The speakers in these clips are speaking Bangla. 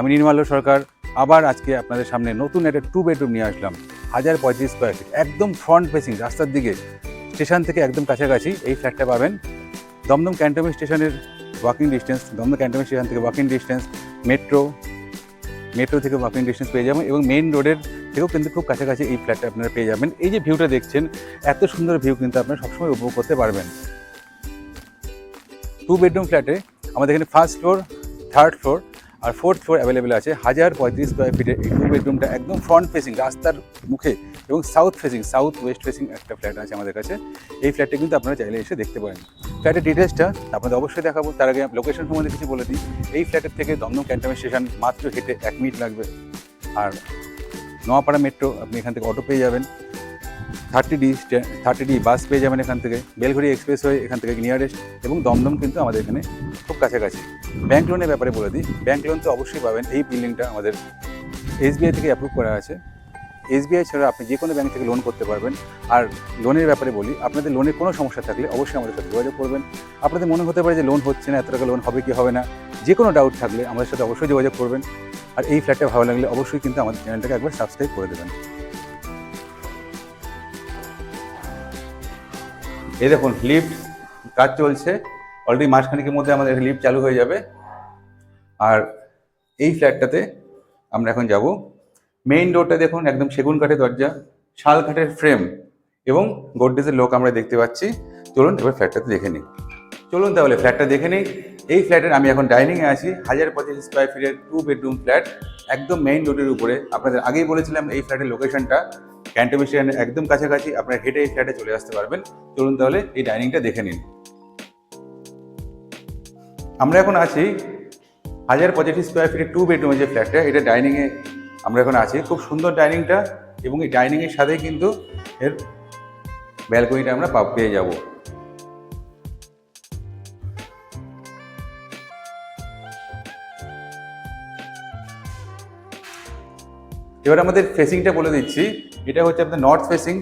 আমি নির্মাল্য সরকার। আবার আজকে আপনাদের সামনে নতুন একটা টু বেডরুম নিয়ে আসলাম। হাজার পঁয়ত্রিশ স্কোয়ার ফিট একদম ফ্রন্ট ফেসিং রাস্তার দিকে। স্টেশন থেকে একদম কাছাকাছি এই ফ্ল্যাটটা পাবেন। দমদম ক্যান্টনমেন্ট স্টেশনের walking distance Dum Dum cantonment station থেকে ওয়াকিং ডিস্টেন্স মেট্রো মেট্রো থেকে ওয়াকিং ডিস্টেন্স পেয়ে যাবেন এবং মেইন রোডের থেকেও কিন্তু খুব কাছাকাছি এই ফ্ল্যাটটা আপনারা পেয়ে যাবেন। এই যে ভিউটা দেখছেন, এত সুন্দর ভিউ কিন্তু আপনারা সবসময় উপভোগ করতে পারবেন। টু বেডরুম ফ্ল্যাটে আমাদের এখানে ফার্স্ট ফ্লোর থার্ড ফ্লোর আর ফোর্থ ফ্লোর অ্যাভেলেবেল আছে, হাজার পঁয়ত্রিশ স্কোয়ার ফিটে এই টু বেডরুমটা একদম ফ্রন্ট ফেসিং রাস্তার মুখে এবং south facing south west facing একটা ফ্ল্যাট আছে আমাদের কাছে। এই ফ্ল্যাটটা কিন্তু আপনারা চাইলে এসে দেখতে পারেন। ফ্ল্যাটের ডিটেলসটা আপনাদের অবশ্যই দেখাবো, তার আগে লোকেশন সম্বন্ধে কিছু বলে দিই। এই ফ্ল্যাটের থেকে দমদম ক্যান্টনমেন্ট স্টেশন মাত্র হেঁটে এক মিনিট লাগবে। আর নোয়াপাড়া মেট্রো আপনি এখান থেকে অটো পেয়ে যাবেন। Thirty D thirty D bus পেয়ে যাবেন এখান থেকে। বেলঘড়ি এক্সপ্রেস হয়ে এখান থেকে নিয়ারেস্ট এবং দমদম কিন্তু আমাদের এখানে খুব কাছাকাছি। ব্যাংক লোনের ব্যাপারে বলে দিই। ব্যাংক লোন তো অবশ্যই পাবেন। এই বিল্ডিংটা আমাদের এসবিআই থেকে অ্যাপ্রুভ করা আছে। এসবিআই ছাড়া আপনি যে কোনো ব্যাংক থেকে লোন করতে পারবেন। আর লোনের ব্যাপারে বলি, আপনাদের লোনের কোনো সমস্যা থাকলে অবশ্যই আমাদের সাথে যোগাযোগ করবেন। আপনাদের মনে হতে পারে যে লোন হচ্ছে না এত টাকা লোন হবে কি হবে না, যে কোনো ডাউট থাকলে আমাদের সাথে অবশ্যই যোগাযোগ করবেন। আর এই ফ্ল্যাটটা ভালো লাগলে অবশ্যই কিন্তু আমাদের চ্যানেলটাকে একবার সাবস্ক্রাইব করে দেবেন। এই দেখুন লিফট কাজ চলছে। অলরেডি মাসখানেকের মধ্যে আমাদের লিফট চালু হয়ে যাবে। আর এই ফ্ল্যাটটাতে আমরা এখন যাব। মেইন ডোরটা দেখুন, একদম সেগুন কাঠের দরজা, শাল কাঠের ফ্রেম এবং গোড্রেজের লোক আমরা দেখতে পাচ্ছি। চলুন এবার ফ্ল্যাটটাতে দেখে নিই। চলুন তাহলে ফ্ল্যাটটা দেখে নিই। এই ফ্ল্যাটের আমি এখন ডাইনিংয়ে আছি, হাজার পঁচিশ স্কোয়ার ফিটের টু বেডরুম ফ্ল্যাট একদম মেইন রোডের উপরে। আপনাদের আগেই বলেছিলাম এই ফ্ল্যাটের লোকেশনটা ক্যান্টনমেন্ট স্টেশনের একদম কাছাকাছি, আপনারা হেঁটে এই ফ্ল্যাটে চলে আসতে পারবেন। চলুন তাহলে এই ডাইনিংটা দেখে নিন। আমরা এখন আছি হাজার পঁচাশি স্কোয়ার ফিটের টু বেডরুমের যে ফ্ল্যাটটা এটা ডাইনিংয়ে আমরা এখন আছি। খুব সুন্দর ডাইনিংটা এবং এই ডাইনিংয়ের সাথেই কিন্তু এর ব্যালকনিটা আমরা পেয়ে যাব। এবার আমাদের ফেসিংটা বলে দিচ্ছি। এটা হচ্ছে আপনাদের নর্থ ফেসিং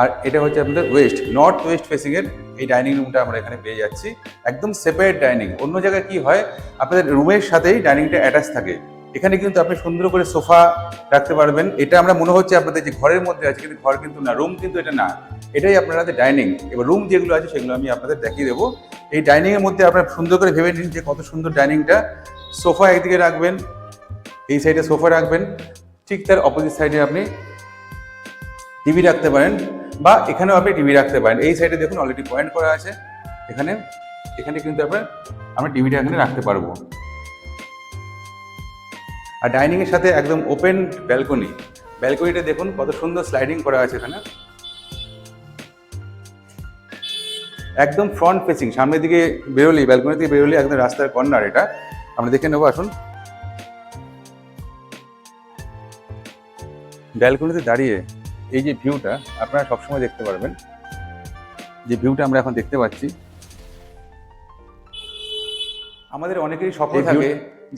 আর এটা হচ্ছে আপনাদের ওয়েস্ট নর্থ ওয়েস্ট ফেসিং এর এই ডাইনিং রুমটা আমরা এখানে পেয়ে যাচ্ছি। একদম সেপারেট ডাইনিং অন্য জায়গায় কি হয়, আপনাদের রুমের সাথেই ডাইনিংটা অ্যাটাচ থাকে। এখানে কিন্তু আপনি সুন্দর করে সোফা রাখতে পারবেন। এটা আমরা মনে হচ্ছে আপনাদের যে ঘরের মধ্যে আছে, কিন্তু ঘর কিন্তু না রুম কিন্তু এটা না। এটাই আপনাদের ডাইনিং এবার রুম যেগুলো আছে, সেগুলো আমি আপনাদের দেখিয়ে দেবো। এই ডাইনিং এর মধ্যে আপনারা সুন্দর করে ভেবে নিন যে কত সুন্দর ডাইনিংটা সোফা একদিকে রাখবেন, এই সাইডে সোফা রাখবেন। ঠিক তার অপোজিট সাইডে আপনি টিভি রাখতে পারেন বা এখানেও আপনি টিভি রাখতে পারেন। এই সাইডে দেখুন অলরেডি পয়েন্ট করা আছে। এখানে এখানে কিন্তু আপনার, আমরা টিভিটা এখানে রাখতে পারব। আর ডাইনিং এর সাথে একদম ওপেন ব্যালকনি ব্যালকনিটা দেখুন কত সুন্দর স্লাইডিং করা আছে এখানে। একদম ফ্রন্ট ফেসিং সামনের দিকে বেরোলি ব্যালকনি থেকে বেরোলি একদম রাস্তার কর্নার এটা। আমরা দেখে নেব, আসুন। ব্যালকনিতে দাঁড়িয়ে এই যে ভিউটা আপনারা সবসময় দেখতে পারবেন। যে ভিউটা আমরা এখন দেখতে পাচ্ছি। আমাদের অনেকেরই স্বপ্ন থাকে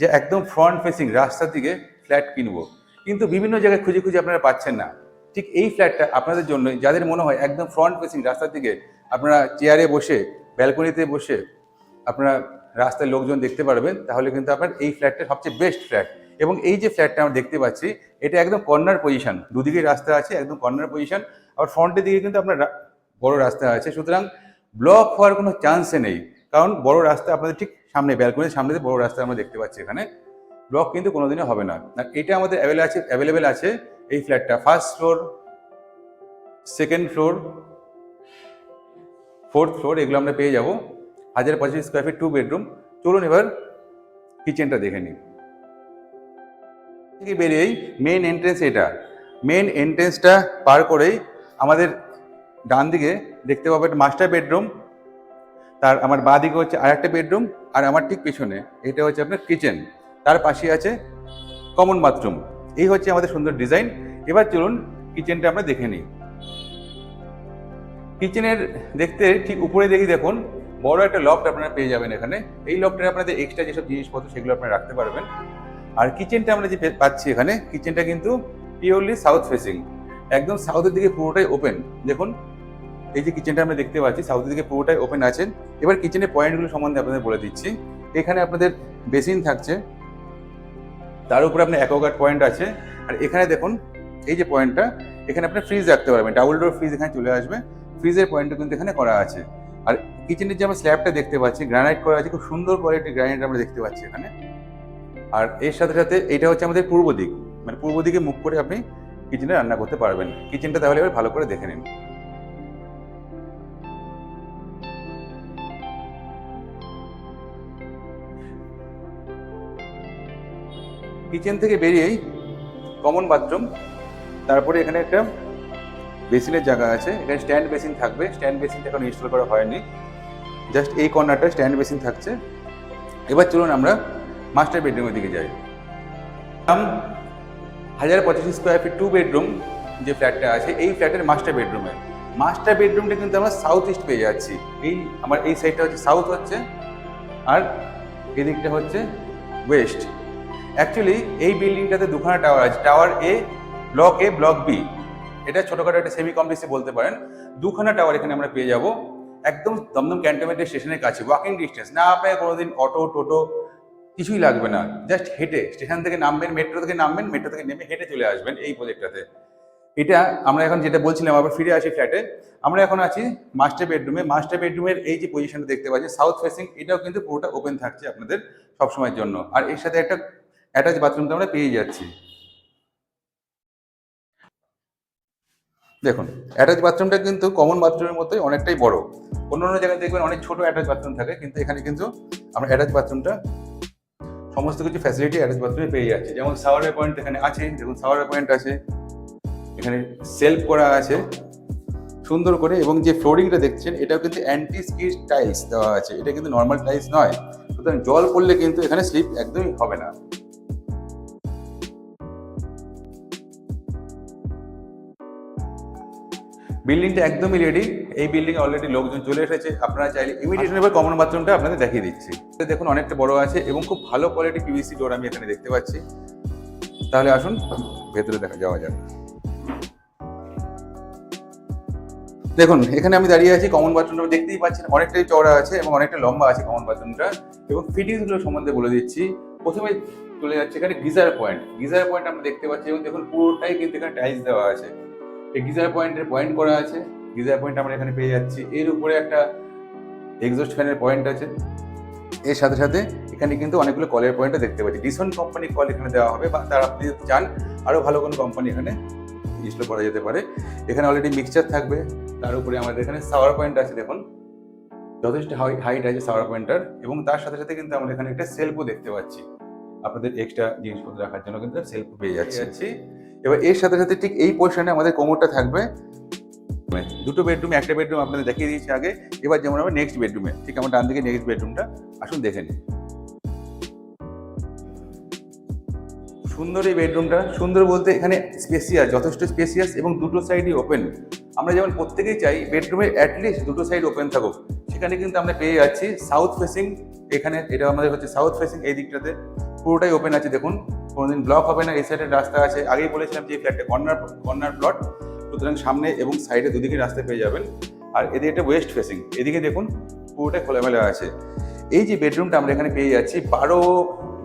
যে একদম ফ্রন্ট ফেসিং রাস্তার দিকে ফ্ল্যাট কিনবো। কিন্তু বিভিন্ন জায়গায় খুঁজে খুঁজে আপনারা পাচ্ছেন না। ঠিক এই ফ্ল্যাটটা আপনাদের জন্য যাদের মনে হয় একদম ফ্রন্ট ফেসিং রাস্তার দিকে আপনারা চেয়ারে বসে ব্যালকনিতে বসে আপনারা রাস্তায় লোকজন দেখতে পারবেন তাহলে কিন্তু আপনার এই ফ্ল্যাটটা সবচেয়ে বেস্ট ফ্ল্যাট এবং এই যে ফ্ল্যাটটা আমরা দেখতে পাচ্ছি, এটা একদম কর্নার পজিশন দুদিকে রাস্তা আছে, একদম কর্নার পজিশন আর ফ্রন্টের দিকে কিন্তু আপনার বড় রাস্তা আছে। সুতরাং ব্লক হওয়ার কোনো চান্সে নেই। কারণ বড় রাস্তা আপনাদের ঠিক সামনে ব্যালকনির সামনে বড় রাস্তা আমরা দেখতে পাচ্ছি এখানে। ব্লক কিন্তু কোনোদিনও হবে না। আর এটা আমাদের অ্যাভেলেবল আছে অ্যাভেলেবেল আছে এই ফ্ল্যাটটা first floor second floor fourth floor এগুলো আমরা পেয়ে যাব। হাজার পঁচিশ স্কোয়ার ফিট টু বেডরুম চলুন এবার কিচেনটা দেখে নিই। থেকে বেরিয়েই মেন এন্ট্রেন্স এটা। মেন এন্ট্রেন্সটা পার করেই আমাদের ডান দিকে দেখতে পাবো একটা মাস্টার বেডরুম তার আমার বাঁ দিকে হচ্ছে আরেকটা বেডরুম আর আমার ঠিক পিছনে এটা হচ্ছে আপনার কিচেন তার পাশে আছে কমন বাথরুম এই হচ্ছে আমাদের সুন্দর ডিজাইন এবার চলুন কিচেনটা আমরা দেখে নিই। কিচেনের দেখতে ঠিক উপরে দেখি দেখুন, বড় একটা লফট আপনারা পেয়ে যাবেন এখানে। এই লফটে আপনাদের এক্সট্রা যেসব জিনিসপত্র সেগুলো আপনারা রাখতে পারবেন। আর কিচেনটা আমরা যে পাচ্ছি এখানে কিচেনটা কিন্তু পিওরলি সাউথ ফেসিং একদম সাউথের দিকে পুরোটাই ওপেন দেখুন, এই যে কিচেনটা আমরা দেখতে পাচ্ছি সাউথের দিকে পুরোটাই ওপেন আছে। এবার কিচেনের পয়েন্টগুলো সম্বন্ধে আপনাদের বলে দিচ্ছি। এখানে আপনাদের বেসিন থাকছে। তার উপরে আপনার অ্যাকোগার্ড পয়েন্ট আছে। আর এখানে দেখুন, এই যে পয়েন্টটা এখানে আপনি ফ্রিজ রাখতে পারবেন। ডাবল ডোর ফ্রিজ এখানে চলে আসবে। ফ্রিজের পয়েন্টটা কিন্তু এখানে করা আছে। আর কিচেনের যে আমরা স্ল্যাবটা দেখতে পাচ্ছি গ্রানাইট করা আছে, খুব সুন্দর কোয়ালিটির গ্রানাইট আমরা দেখতে পাচ্ছি এখানে। আর এর সাথে সাথে এটা হচ্ছে আমাদের পূর্ব দিক। মানে পূর্ব দিকে মুখ করে আপনি কিচেনে রান্না করতে পারবেন। কিচেনটা তাহলে এবার ভালো করে দেখে নিন। কিচেন থেকে বেরিয়েই কমন বাথরুম তারপরে এখানে একটা বেসিনের জায়গা আছে। এখানে স্ট্যান্ড বেসিন থাকবে। স্ট্যান্ড বেসিনটা এখন ইনস্টল করা হয়নি। জাস্ট এই কর্নারটা স্ট্যান্ড বেসিন থাকছে। এবার চলুন আমরা মাস্টার বেডরুমের দিকে যাই। দাম হাজার পঁচাশি স্কোয়ার ফিট টু বেডরুম যে ফ্ল্যাটটা আছে, এই ফ্ল্যাটের মাস্টার বেডরুমে মাস্টার বেডরুমটা কিন্তু আমরা সাউথ ইস্ট পেয়ে যাচ্ছি। এই আমার এই সাইডটা হচ্ছে সাউথ হচ্ছে আর এদিকটা হচ্ছে ওয়েস্ট অ্যাকচুয়ালি এই বিল্ডিংটাতে দুখানা টাওয়ার আছে। Tower A block A block B এটা ছোটোখাটো একটা সেমি কমপ্লেক্সে বলতে পারেন। দুখানা টাওয়ার এখানে আমরা পেয়ে যাব। একদম দমদম ক্যান্টনমেন্টের স্টেশনের কাছে ওয়াকিং ডিস্টেন্স না আপনার কোনোদিন অটো টোটো কিছুই লাগবে না। জাস্ট হেঁটে, স্টেশন থেকে নামবেন মেট্রো থেকে নামবেন মেট্রো থেকে নেমে হেঁটে চলে আসবেন এই প্রজেক্টটাতে এটা আমরা এখন যেটা বলছিলাম, আবার ফিরে আসি ফ্ল্যাটে আমরা এখন আছি মাস্টার বেডরুমে মাস্টার বেডরুমের এই যে পজিশনটা দেখতে পাচ্ছি সাউথ ফেসিং এটাও কিন্তু পুরোটা ওপেন থাকছে আপনাদের সবসময়ের জন্য। আর এর সাথে একটা অ্যাটাচ বাথরুমটা আমরা পেয়ে যাচ্ছি। দেখুন অ্যাটাচ বাথরুমটা কিন্তু কমন বাথরুমের মতোই অনেকটাই বড়। অন্য অন্য জায়গায় দেখবেন অনেক ছোট অ্যাটাচ বাথরুম থাকে, কিন্তু এখানে কিন্তু আমরা অ্যাটাচ বাথরুমটা সমস্ত কিছু ফ্যাসিলিটি অ্যাটাচ বাথরুমে পেয়ে যাচ্ছে। যেমন সাওয়ার পয়েন্ট এখানে আছে, দেখুন সাওয়ার পয়েন্ট আছে, এখানে সেলফ করা আছে, সুন্দর করে। এবং যে ফ্লোরিংটা দেখছেন, এটাও কিন্তু অ্যান্টি স্কিড টাইলস দেওয়া আছে। এটা কিন্তু নর্মাল টাইলস নয়। সুতরাং জল পড়লে কিন্তু এখানে স্লিপ একদমই হবে না। বিল্ডিংটা একদমই রেডি এই বিল্ডিং অলরেডি লোকজন চলে এসেছে। আপনারা চাইলে ইমিডিয়েট এবার কমন বাথরুমটা আপনাদের দেখিয়ে দিচ্ছি। দেখুন অনেকটা বড় আছে এবং খুব ভালো কোয়ালিটি পিভিসি ডোর আমি এখানে দেখতে পাচ্ছি। তাহলে আসুন, ভেতরে দেখা, যাওয়া যাক। দেখুন, এখানে আমি দাঁড়িয়ে আছি কমন বাথরুমটা দেখতেই পাচ্ছেন অনেকটাই চওড়া আছে এবং অনেকটা লম্বা আছে কমন বাথরুমটা এবং ফিটিংসগুলো সম্বন্ধে বলে দিচ্ছি। প্রথমে চলে যাচ্ছে এখানে গিজার পয়েন্ট গিজার পয়েন্ট আমরা দেখতে পাচ্ছি এবং দেখুন পুরোটাই কিন্তু এখানে টাইলস দেওয়া আছে। গিজার পয়েন্টের পয়েন্ট করা আছে। গিজার পয়েন্ট আমরা এখানে পেয়ে যাচ্ছি। এর উপরে একটা এক্সস্ট ফ্যানের পয়েন্ট আছে। এর সাথে সাথে এখানে কিন্তু অনেকগুলো কলের পয়েন্টও দেখতে পাচ্ছি। ডিসন কোম্পানির কল এখানে দেওয়া হবে বা তার আপনি চান আরও ভালো কোনো কোম্পানি এখানে ইনস্টল করা যেতে পারে। এখানে অলরেডি মিক্সচার থাকবে। তার উপরে আমাদের এখানে সাওয়ার পয়েন্ট আছে, দেখুন। যথেষ্ট হাইট আছে সাওয়ার পয়েন্টার এবং তার সাথে সাথে কিন্তু আমরা এখানে একটা সেলফও দেখতে পাচ্ছি। আপনাদের এক্সট্রা জিনিসপত্র রাখার জন্য কিন্তু সেলফ পেয়ে যাচ্ছি। এবার এর সাথে সাথে ঠিক এই পোর্শনে আমাদের কোমরটা থাকবে। দুটো বেডরুমে একটা বেডরুম আপনাদের দেখিয়ে দিয়েছি আগে। এবার যেমন আমরা নেক্সট বেডরুমে ঠিক আমার ডান দিকে নেক্সট বেডরুমটা আসুন দেখে নিন সুন্দর এই বেডরুমটা সুন্দর বলতে এখানে স্পেসিয়াস যথেষ্ট স্পেসিয়াস এবং দুটো সাইডই ওপেন আমরা যেমন প্রত্যেকেই চাই বেডরুমের অ্যাটলিস্ট দুটো সাইড ওপেন থাকুক। সেখানে কিন্তু আমরা পেয়ে যাচ্ছি সাউথ ফেসিং এখানে এটা আমাদের হচ্ছে সাউথ ফেসিং এই দিকটাতে। পুরোটাই ওপেন আছে, দেখুন। কোনোদিন ব্লক হবে না, এই সাইডের রাস্তা আছে। আগেই বলেছিলাম যে এই ফ্ল্যাটটা কর্নার কর্নার প্লট সুতরাং সামনে এবং সাইডে দুদিকে রাস্তা পেয়ে যাবেন। আর এদিকে একটা ওয়েস্ট ফেসিং এদিকে দেখুন পুরোটাই খোলামেলা আছে। এই যে বেডরুমটা আমরা এখানে পেয়ে যাচ্ছি, বারো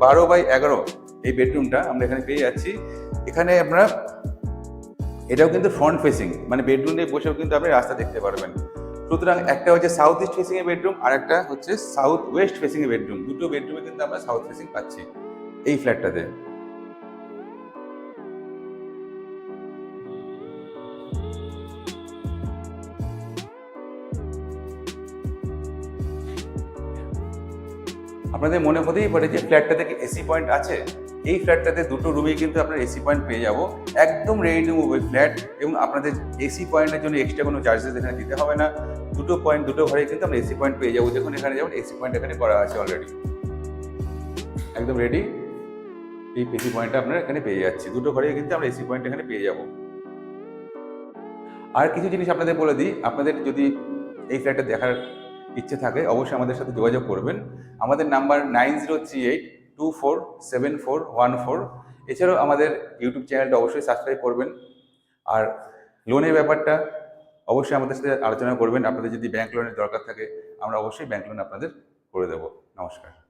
বারো বাই এগারো এই বেডরুমটা আমরা এখানে পেয়ে যাচ্ছি। এখানে আমরা, এটাও কিন্তু ফ্রন্ট ফেসিং মানে বেডরুমে বসেও কিন্তু আপনি রাস্তা দেখতে পারবেন। সুতরাং একটা হচ্ছে সাউথ ইস্ট ফেসিং এর বেডরুম আর একটা হচ্ছে সাউথ ওয়েস্ট ফেসিং এর বেডরুম দুটো বেডরুমে কিন্তু আমরা সাউথ ফেসিং পাচ্ছি এই ফ্ল্যাটটাতে আপনাদের মনে হতেই পারে যে ফ্ল্যাটটা থেকে এসি পয়েন্ট আছে? এই ফ্ল্যাটটাতে দুটো রুমেই কিন্তু আপনার এসি পয়েন্ট পেয়ে যাব। একদম রেডি টু মুভ ফ্ল্যাট এবং আপনাদের এসি পয়েন্টের জন্য এক্সট্রা কোনো চার্জেস এখানে দিতে হবে না। দুটো পয়েন্ট দুটো ঘরে কিন্তু আমরা এসি পয়েন্ট পেয়ে যাব। দেখুন, এখানে যেমন এসি পয়েন্ট এখানে করা আছে অলরেডি একদম রেডি এই এসি পয়েন্টটা আপনারা এখানে পেয়ে যাচ্ছি। দুটো ঘরে কিন্তু আমরা এসি পয়েন্ট এখানে পেয়ে যাব। আর কিছু জিনিস আপনাদের বলে দিই। আপনাদের যদি এই ফ্ল্যাটটা দেখার ইচ্ছে থাকে অবশ্যই আমাদের সাথে যোগাযোগ করবেন। আমাদের number nine zero three eight two four seven four one four. এছাড়াও আমাদের ইউটিউব চ্যানেলটা অবশ্যই সাবস্ক্রাইব করবেন। আর লোনের ব্যাপারটা অবশ্যই আমাদের সাথে আলোচনা করবেন। আপনাদের যদি ব্যাংক লোনের দরকার থাকে, আমরা অবশ্যই ব্যাংক লোন আপনাদের করে দেবো। নমস্কার।